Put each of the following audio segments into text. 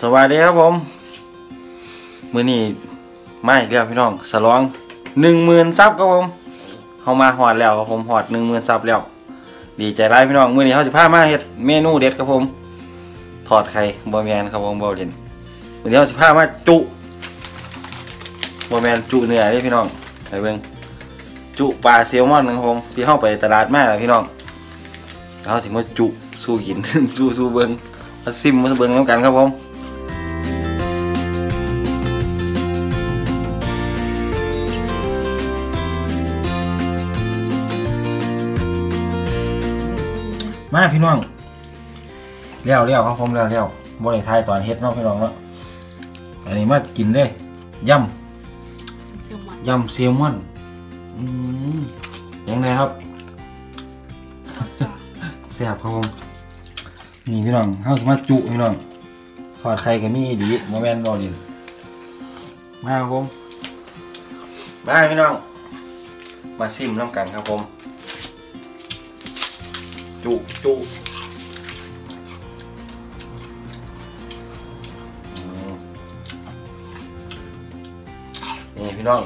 สวัสดีครับผมมือนี้มาอีกพี่น้องสลองหนึ่งหมื่นซับครับผมเขามาหอดแล้วครับผมหอดหนึ่งหมื่นซับแล้ว ดีใจร้ายพี่น้องมือนี้เขาจะพามาเฮ็ดเมนูเด็ดครับผมทอดไข่บะแมนครับผมบะเด่นมือนี้เขาจะพามาจุบะแมนจุเนื้อเด้พี่น้องไปเบิ่งจุปลาเซลมอนนะครับผมที่เข้าไปตลาดมาแล้วพี่น้องเขาถึงมาจุสู้กินสู้สู้เบิ่งมาซิมมาเบิ่งน้ำกันครับผม มาพี่น้องเลี้ยวเลี้ยวครับผมเลี้ยวเลี้ยวบ่ได้ทายตอนเฮ็ดเนาะพี่น้องเนาะอันนี้มากินเลยยเซลมอนำยำแซลมอนอืมยังไงครับจ้ะแซ่บครับผมนี่พี่น้องเฮาสิมาจุพี่น้องทอดไข่ก็มีดีบ่แม่นบ่ดินมาครับผมมาพี่น้อง มาซิมน้ำกันครับผม จุจุนี่พี่น้อง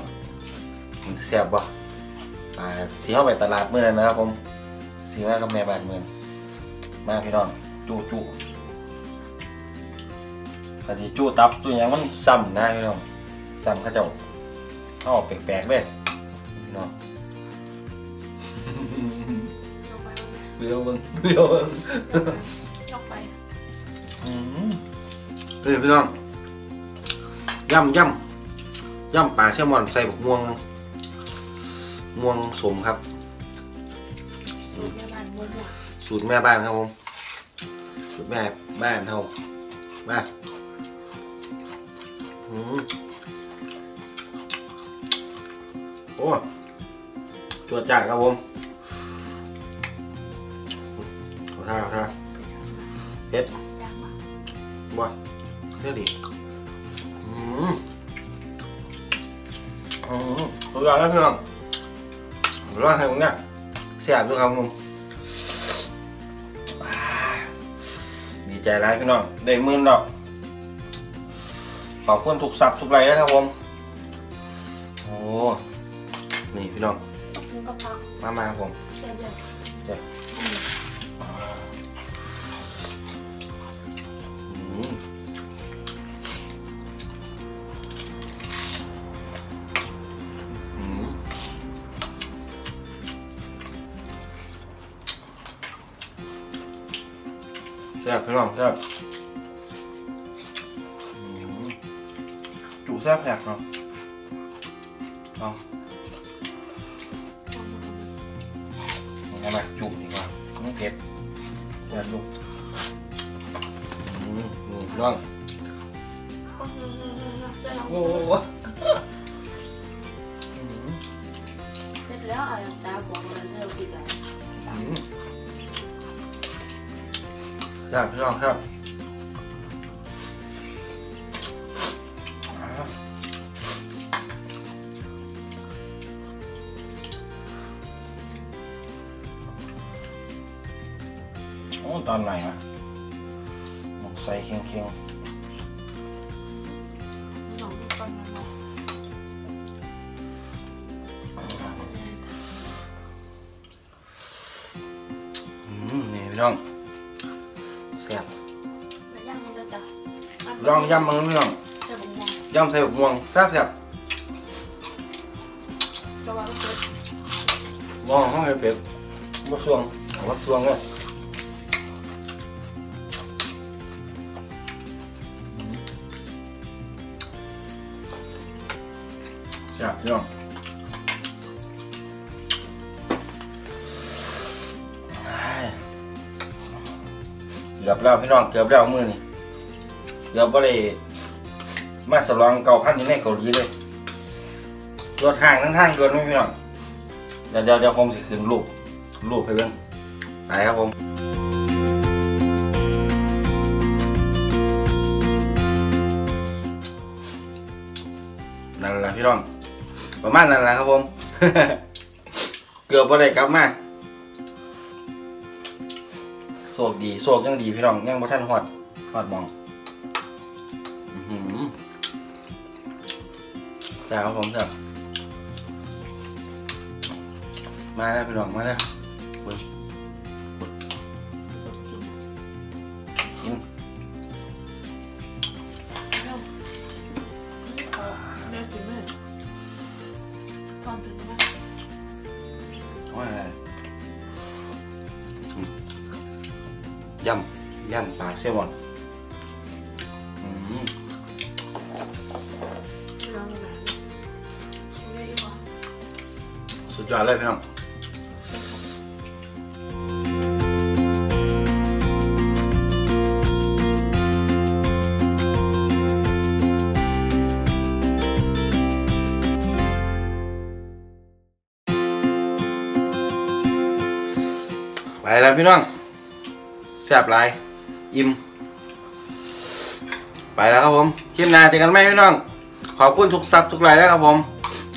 มันแซ่บบ่อ่าที่เข้าไปตลาดเมื่อนั้นะครับผมซื้อมากับแม่บ้านเมืองมาพี่น้องจุจุคดีจุตับตัวอย่างมันซ้ำนะพี่น้องซ้ำข้าเจ้าเข้าแปลกๆเลยพี่น้อง เบี้ยวเบิ้งเบี้ยวเบิ้งยกไปอืมนี่พี่น้องย่ำย่ำย่ำปลาแซลมอนใส่บักม่วง ม่วงสมครับ สูตรแม่บ้านมัวมัวสูตรแม่บ้านครับผมสูตรแม่บ้านเฮามาอืมโอ้ตัวจัดครับผม ท่าขอท่าเฮ็ดยากมากบ่เท่ดีอืมอืมตัวอย่างแล้วพี่น้องรอดให้ผมเนี่ยแซ่บด้วยครับผมอ่าดีใจร้ายพี่น้องได้หมื่นดอกขอบคุณทุกสับทุกไรนะครับผมโอ้นี่พี่น้องมึงก็พักมามาครับผม ซ่บพี่น้องแซ่บอืมจุแซ่บแซ่บเนาะเอาเอามาจุดีกว่าไม่เผ็ดแซ่บลูกอืมนี่พี่น้องโอ้โหอื ครับพี่น้องครับโอ้ตอนไหนวะหมกใส่เคียงเคียงหนองก้อนมันอืมนี่พี่น้อง แซ่บมันย่างมันจะจ้ะลองยำมันพี่น้องจะบุ้งมองยำใส่บกม่วงแซ่บแซ่บจะว่าก็เกิดมองห้องไอ้เป็ดมะสวงเอามะสวงเลยแซ่บพี่น้อง กือบแล้วพี่น้องเกือบแล้วมือนี่เกือบบ่ได้มาสลองเก่าพันอยู่ในเกาหลีเลยรถทางทั้งทางด่วนไหมพี่น้องเดี๋ยวเดี๋ยวเดี๋ยวผมสิขึ้นรูปรูปให้เบิ่งไปครับผมนั่นแหละพี่น้องประมาณนั้นแหละครับผม เกือบบ่ได้กลับมา ซกดีโซกยังดีพี่น้องยังบ่ทันหอดหอดมองสาวผมครับมาแล้วพี่น้องมาแล้วว่า ยำยำปลาเซลมอนอืมสุดยอดเลยพี่น้องไปแล้วพี่น้อง แซ่บหลาย อิ่ม ไปแล้วครับผม คลิปหน้าเจอกันไหมพี่น้อง ขอบคุณทุกซับทุกไลน์แล้วครับผม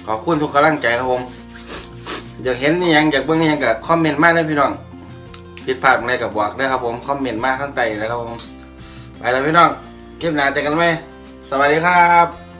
ขอบคุณทุกกำลังใจครับผม อยากเห็นนี่ยังอยากเบิ่งนี่ยังกับคอมเมนต์มากเลยพี่น้อง ผิดพลาดอะไรกับบอกด้ครับผม คอมเมนต์มากข้งใต้แล้วครับผม ไปแล้วพี่น้อง คลิปหน้าเจอกันไหมสวัสดีครับ